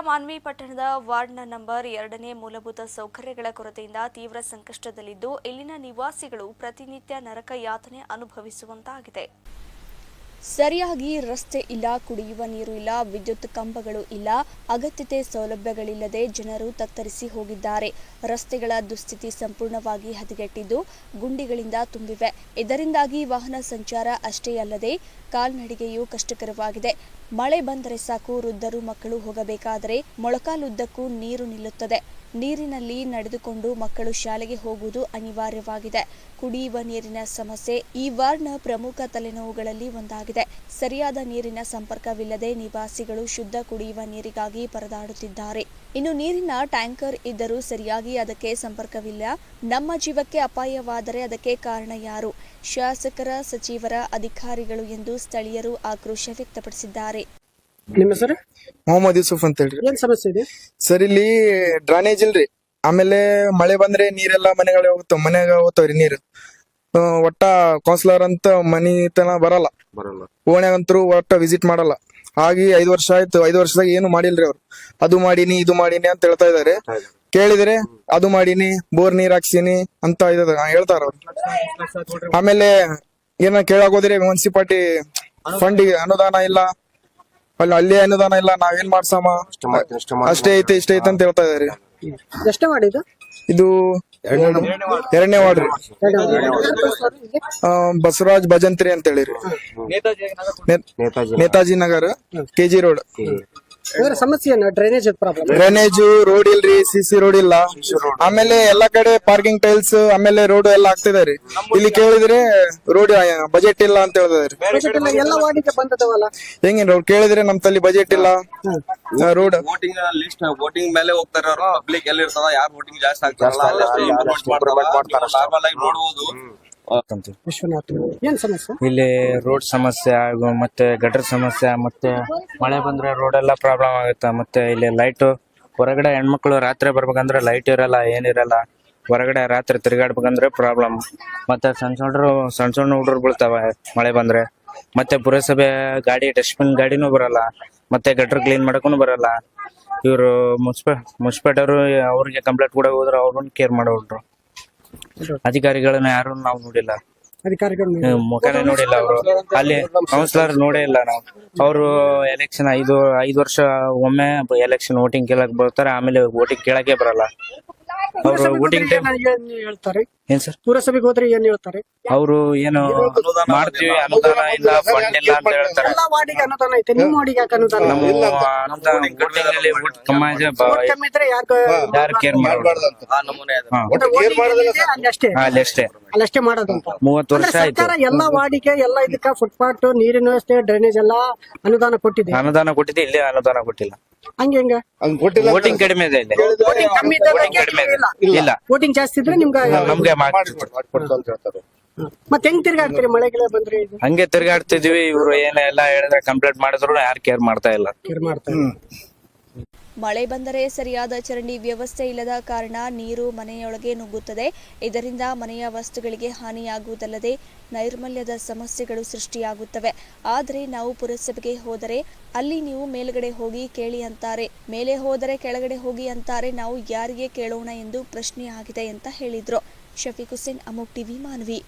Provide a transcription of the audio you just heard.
ಮಾನ್ವಿ ಪಟ್ಟಣದ ವಾರ್ಡ್ನ ನಂಬರ್ ಎರಡನೇ ಮೂಲಭೂತ ಸೌಕರ್ಯಗಳ ಕೊರತೆಯಿಂದ ತೀವ್ರ ಸಂಕಷ್ಟದಲ್ಲಿದ್ದು ಇಲ್ಲಿನ ನಿವಾಸಿಗಳು ಪ್ರತಿನಿತ್ಯ ನರಕ ಯಾತನೆ ಅನುಭವಿಸುವಂತಾಗಿದೆ. ಸರಿಯಾಗಿ ರಸ್ತೆ ಇಲ್ಲ, ಕುಡಿಯುವ ನೀರು ಇಲ್ಲ, ವಿದ್ಯುತ್ ಕಂಬಗಳು ಇಲ್ಲ, ಅಗತ್ಯತೆ ಸೌಲಭ್ಯಗಳಿಲ್ಲದೆ ಜನರು ತತ್ತರಿಸಿ ಹೋಗಿದ್ದಾರೆ. ರಸ್ತೆಗಳ ದುಸ್ಥಿತಿ ಸಂಪೂರ್ಣವಾಗಿ ಹದಗೆಟ್ಟಿದ್ದು ಗುಂಡಿಗಳಿಂದ ತುಂಬಿವೆ. ಇದರಿಂದಾಗಿ ವಾಹನ ಸಂಚಾರ ಅಷ್ಟೇ ಅಲ್ಲದೆ ಕಾಲ್ನಡಿಗೆಯೂ ಕಷ್ಟಕರವಾಗಿದೆ. ಮಳೆ ಬಂದರೆ ಸಾಕು, ವೃದ್ಧರು ಮಕ್ಕಳು ಹೋಗಬೇಕಾದರೆ ಮೊಳಕಾಲುದ್ದಕ್ಕೂ ನೀರು ನಿಲ್ಲುತ್ತದೆ. ನೀರಿನಲ್ಲಿ ನಡೆದುಕೊಂಡು ಮಕ್ಕಳು ಶಾಲೆಗೆ ಹೋಗುವುದು ಅನಿವಾರ್ಯವಾಗಿದೆ. ಕುಡಿಯುವ ನೀರಿನ ಸಮಸ್ಯೆ ಈ ವಾರ್ಡ್ನ ಪ್ರಮುಖ ತಲೆನೋವುಗಳಲ್ಲಿ ಒಂದಾಗಿದೆ. ಸರಿಯಾದ ನೀರಿನ ಸಂಪರ್ಕವಿಲ್ಲದೆ ನಿವಾಸಿಗಳು ಶುದ್ಧ ಕುಡಿಯುವ ನೀರಿಗಾಗಿ ಪರದಾಡುತ್ತಿದ್ದಾರೆ. ಇನ್ನು ನೀರಿನ ಟ್ಯಾಂಕರ್ ಇದ್ದರೂ ಸರಿಯಾಗಿ ಅದಕ್ಕೆ ಸಂಪರ್ಕವಿಲ್ಲ. ನಮ್ಮ ಜೀವಕ್ಕೆ ಅಪಾಯವಾದರೆ ಅದಕ್ಕೆ ಕಾರಣ ಯಾರು? ಶಾಸಕರ, ಸಚಿವರ, ಅಧಿಕಾರಿಗಳು ಎಂದು ಸ್ಥಳೀಯರು ಆಕ್ರೋಶ ವ್ಯಕ್ತಪಡಿಸಿದ್ದಾರೆ. ನಿಮ್ಮ ಹೆಸರು? ಮೊಹಮ್ಮದ್ ಯೂಸುಫ್ ಅಂತ ಹೇಳ್ರಿ. ಏನ್ ಸಮಸ್ಯೆ ಇದೆ? ಸರ್ ಇಲ್ಲಿ ಡ್ರಾನೇಜ್ ಇಲ್ರಿ. ಆಮೇಲೆ ಮಳೆ ಬಂದ್ರೆ ನೀರೆಲ್ಲ ಮನೆಗಳ ಹೋಗ್ತಾವ. ಮನೆಗ ಹೋಗ್ತಾವ್ರಿ ನೀರು. ಆ, ಒಟ್ಟ ಕೌನ್ಸಿಲರ್ ಅಂತ ಮನಿ ತನ ಬರಲ್ಲ. ಬರಲ್ಲ. ಓಣ್ಯಾಗಂತರೂ ಒಟ್ಟ ವಿಸಿಟ್ ಮಾಡಲ್ಲ. ಆಗಿ ಐದು ವರ್ಷ ಆಯ್ತು. ಐದು ವರ್ಷದಾಗ ಏನು ಮಾಡಿಲ್ರಿ ಅವ್ರು. ಅದು ಮಾಡೀನಿ ಇದು ಮಾಡೀನಿ ಅಂತ ಹೇಳ್ತಾ ಇದಾರೆ. ಕೇಳಿದ್ರೆ ಅದು ಮಾಡೀನಿ ಬೋರ್ ನೀರ್ ಹಾಕ್ಸೀನಿ ಅಂತ ಇದ ಹೇಳ್ತಾರ ಅವ್ರು. ಆಮೇಲೆ ಏನ ಕೇಳಾಗೋದ್ರೆ ಹೋದ್ರೆ ಮುನ್ಸಿಪಾಲ್ಟಿ ಫಂಡ್ ಅನುದಾನ ಇಲ್ಲ. ಅಲ್ಲಿ ಅಲ್ಲಿ ಅನುದಾನ ಇಲ್ಲ ನಾವೇನ್ ಮಾಡ್ಸಮ್ಮ? ಅಷ್ಟೇ ಐತೆ ಇಷ್ಟ ಐತೆ ಅಂತ ಹೇಳ್ತಾ ಇದಾರೆ. ಎಷ್ಟೇ ಮಾಡಿದ್ದು ಇದು? ಎರಡನೇ ವಾರ್ಡ್. ರೀ. ಬಸವರಾಜ್ ಭಜಂತ್ರಿ ಅಂತ ಹೇಳಿರಿ. ನೇತಾಜಿ ನಗರ್. KG road. ಅಂದ್ರೆ ಸಮಸ್ಯೆ ಏನು ಡ್ರೈನೇಜ್ ಪ್ರಾಬ್ಲಮ್ ಡ್ರೈನೇಜ್ ರೋಡ್ ಇಲ್ರಿ ಸಿ ಸಿ ರೋಡ್ ಇಲ್ಲ. ಆಮೇಲೆ ಎಲ್ಲಾ ಕಡೆ ಪಾರ್ಕಿಂಗ್ ಟೈಲ್ಸ್ ಆಮೇಲೆ ರೋಡ್ ಎಲ್ಲ ಆಗ್ತಿದಾರಿ ಇಲ್ಲಿ ಕೇಳಿದ್ರೆ ರೋಡ್ ಬಜೆಟ್ ಇಲ್ಲ ಅಂತ ಹೇಳಿದಾರೆ ಎಲ್ಲ ವಾರ್ಡಿಗೆ ಬಂದದವಲ್ಲ? ಹೆಂಗೇನ್ ರೋಡ್ ಕೇಳಿದ್ರೆ ನಮ್ ತಲ್ಲಿ ಬಜೆಟ್ ಇಲ್ಲ. ರೋಡ್ ವೋಟಿಂಗ್ ಲಿಸ್ಟ್ ವೋಟಿಂಗ್ ಮೇಲೆ ಹೋಗ್ತಾರೆ ಅವರು. ಪಬ್ಲಿಕ್ ಎಲ್ಲಿ ಇರ್ತದ ಯಾರು ವೋಟಿಂಗ್ ಜಾಸ್ತಿ ಆಗ್ತಾರಲ್ಲ ಅಲ್ಲಷ್ಟೇ ಇಂಪ್ರೂವ್ಮೆಂಟ್ ಮಾಡ್ತಾರ. ನಾರ್ಮಲ್ ಆಗಿ ನೋಡ್ಬೋದು. ವಿಶ್ವನಾಥ್. ಏನ್ ಸಮಸ್ಯೆ? ಇಲ್ಲಿ ರೋಡ್ ಸಮಸ್ಯೆ ಹಾಗೂ ಮತ್ತೆ ಗಟರ್ ಸಮಸ್ಯೆ ಮತ್ತೆ ಮಳೆ ಬಂದ್ರೆ ರೋಡ್ ಎಲ್ಲ ಪ್ರಾಬ್ಲಮ್ ಆಗುತ್ತೆ ಮತ್ತೆ ಇಲ್ಲಿ ಲೈಟ್ ಹೊರಗಡೆ ಹೆಣ್ಮಕ್ಳು ರಾತ್ರಿ ಬರ್ಬೇಕಂದ್ರೆ ಲೈಟ್ ಇರಲ್ಲ ಏನಿರಲ್ಲ ಹೊರಗಡೆ ರಾತ್ರಿ ತಿರುಗಾಡ್ಬೇಕಂದ್ರೆ ಪ್ರಾಬ್ಲಮ್ ಮತ್ತೆ ಸಣ್ಣ ಸಣ್ಣ ಸಣ್ಣ ಸಣ್ಣ ಹುಡುಗರು ಬೀಳ್ತಾವೆ ಮಳೆ ಬಂದ್ರೆ. ಮತ್ತೆ ಪುರಸಭೆ ಗಾಡಿ ಡಸ್ಟ್ಬಿನ್ ಗಾಡಿನೂ ಬರಲ್ಲ. ಮತ್ತೆ ಗಟರ್ ಕ್ಲೀನ್ ಮಾಡಕ್ಕೂ ಬರಲ್ಲ. ಇವರು ಮುನ್ಸಿಪ ಅವರು ಅವ್ರಿಗೆ ಕಂಪ್ಲೇಂಟ್ ಕೂಡ ಹೋದ್ರೆ ಅವ್ರನ್ನ ಕೇರ್ ಮಾಡೋರು. ಅಧಿಕಾರಿಗಳನ್ನ ಯಾರು ನಾವು ನೋಡಿಲ್ಲ. ಅಧಿಕಾರಿಗಳು ಮುಖನೇ ನೋಡಿಲ್ಲ ಅವರು. ಅಲ್ಲಿ ಕೌನ್ಸಿಲರ್ ನೋಡೇ ಇಲ್ಲ ನಾವು. ಅವರು ಎಲೆಕ್ಷನ್ ಐದು ಐದು ವರ್ಷ ಒಮ್ಮೆ ಎಲೆಕ್ಷನ್ ವೋಟಿಂಗ್ ಕೇಳಕ್ ಬರ್ತಾರೆ ಆಮೇಲೆ ವೋಟಿಂಗ್ ಕೇಳಕ್ಕೆ ಬರಲ್ಲ. ವೋಟಿಂಗ್ ಟೈಮ್ ಏನ್ ಹೇಳ್ತಾರೆ? ಏನ್ ಸರ್? ಪುರಸಭೆಗೆ ಹೋದ್ರೆ ಏನ್ ಹೇಳ್ತಾರೆ? ಅವರು ಏನು ಮಾಡ್ತೀವಿ ಅನುದಾನ ಇಲ್ಲ ಫಂಡ್ ಇಲ್ಲ ಅಂತ ಹೇಳ್ತಾರೆ. ಎಲ್ಲ ವಾರ್ಡಿಗೆ ಅನುದಾನ ಐತೆ. ವಾರ್ಡಿಗೆ ಯಾಕೆ ಅನುದಾನ ನಮ್ಮ ಅನುದಾನ ವೋಟಿಂಗ್ ಅಲ್ಲಿ vote ಕಮ್ಮಿ ಇದೆ ಬ- ಕಮ್ಮಿ ಇದ್ರೆ ಯಾಕೆ ಯಾರು ಕೇರ್ ಮಾಡಬಾರ್ದು ಆ ನಮೂನೆ ಇದೆ ಅಲ್ಲಿ ಅಷ್ಟೇ. ಅಲ್ಲಿ ಅಷ್ಟೇ ಅಲ್ಲಷ್ಟೇ ಮಾಡೋದಂತ. ಮೂವತ್ತು ವರ್ಷ ಅಂದ್ರೆ ಆಯ್ತು. ಸರ್ಕಾರ ಎಲ್ಲಾ ವಾಡಿಕೆ ಎಲ್ಲ ಇದಕ್ಕ ಫುಟ್ಪಾತ್ ನೀರಿನ ವ್ಯವಸ್ಥೆ ಡ್ರೈನೇಜ್ ಎಲ್ಲಾ ಅನುದಾನ ಕೊಟ್ಟಿದೆ. ಅನುದಾನ ಕೊಟ್ಟಿದೆ ಇಲ್ಲೇ ಅನುದಾನ ಕೊಟ್ಟಿಲ್ಲ. ಹಂಗೆ ಹೆಂಗ. ವೋಟಿಂಗ್ ಕಡಿಮೆ ಇದೆ ಇಲ್ಲಿ. ವೋಟಿಂಗ್ ಕಮ್ಮಿ ಇದ್ದಾಗ ವೋಟಿಂಗ್ ಕಡಿಮೆ ಇದೆ. ಇಲ್ಲ. ಇಲ್ಲ. ವೋಟಿಂಗ್ ಜಾಸ್ತಿ ಇದ್ರೆ ನಿಮ್ಗೆ ನಮ್ಗೆ ಮತ್ತೆ ಹೆಂಗ್ ತಿರ್ಗಾಡ್ತೀರಿ ಮಳೆಗೆಲ್ಲ ಬಂದ್ರೆ ಇದು? ಹಂಗೆ ತಿರ್ಗಾಡ್ತಿದ್ವಿ ಇವ್ರು ಏನೆಲ್ಲ ಹೇಳಿದ್ರೆ ಕಂಪ್ಲೇಂಟ್ ಮಾಡಿದ್ರು ಯಾರು ಕೇರ್ ಮಾಡ್ತಾ ಇಲ್ಲ. ಕೇರ್ ಮಾಡ್ತಾರೆ ಮಳೆ ಬಂದರೆ ಸರಿಯಾದ ಚರಂಡಿ ವ್ಯವಸ್ಥೆ ಇಲ್ಲದ ಕಾರಣ ನೀರು ಮನೆಯೊಳಗೆ ನುಗ್ಗುತ್ತದೆ. ಇದರಿಂದ ಮನೆಯ ವಸ್ತುಗಳಿಗೆ ಹಾನಿಯಾಗುವುದಲ್ಲದೆ ನೈರ್ಮಲ್ಯದ ಸಮಸ್ಯೆಗಳು ಸೃಷ್ಟಿಯಾಗುತ್ತವೆ. ಆದರೆ ನಾವು ಪುರಸಭೆಗೆ ಹೋದರೆ ಅಲ್ಲಿ ನೀವು ಮೇಲ್ಗಡೆ ಹೋಗಿ ಕೇಳಿ ಅಂತಾರೆ. ಮೇಲೆ ಹೋದರೆ ಕೆಳಗಡೆ ಹೋಗಿ ಅಂತಾರೆ. ನಾವು ಯಾರಿಗೆ ಕೇಳೋಣ ಎಂದು ಪ್ರಶ್ನೆ ಆಗಿದೆ ಅಂತ ಹೇಳಿದ್ರು. ಶಫೀಕ್ ಹುಸೇನ್, ಅಮೋಕ್ ಟಿವಿ, ಮಾನ್ವಿ.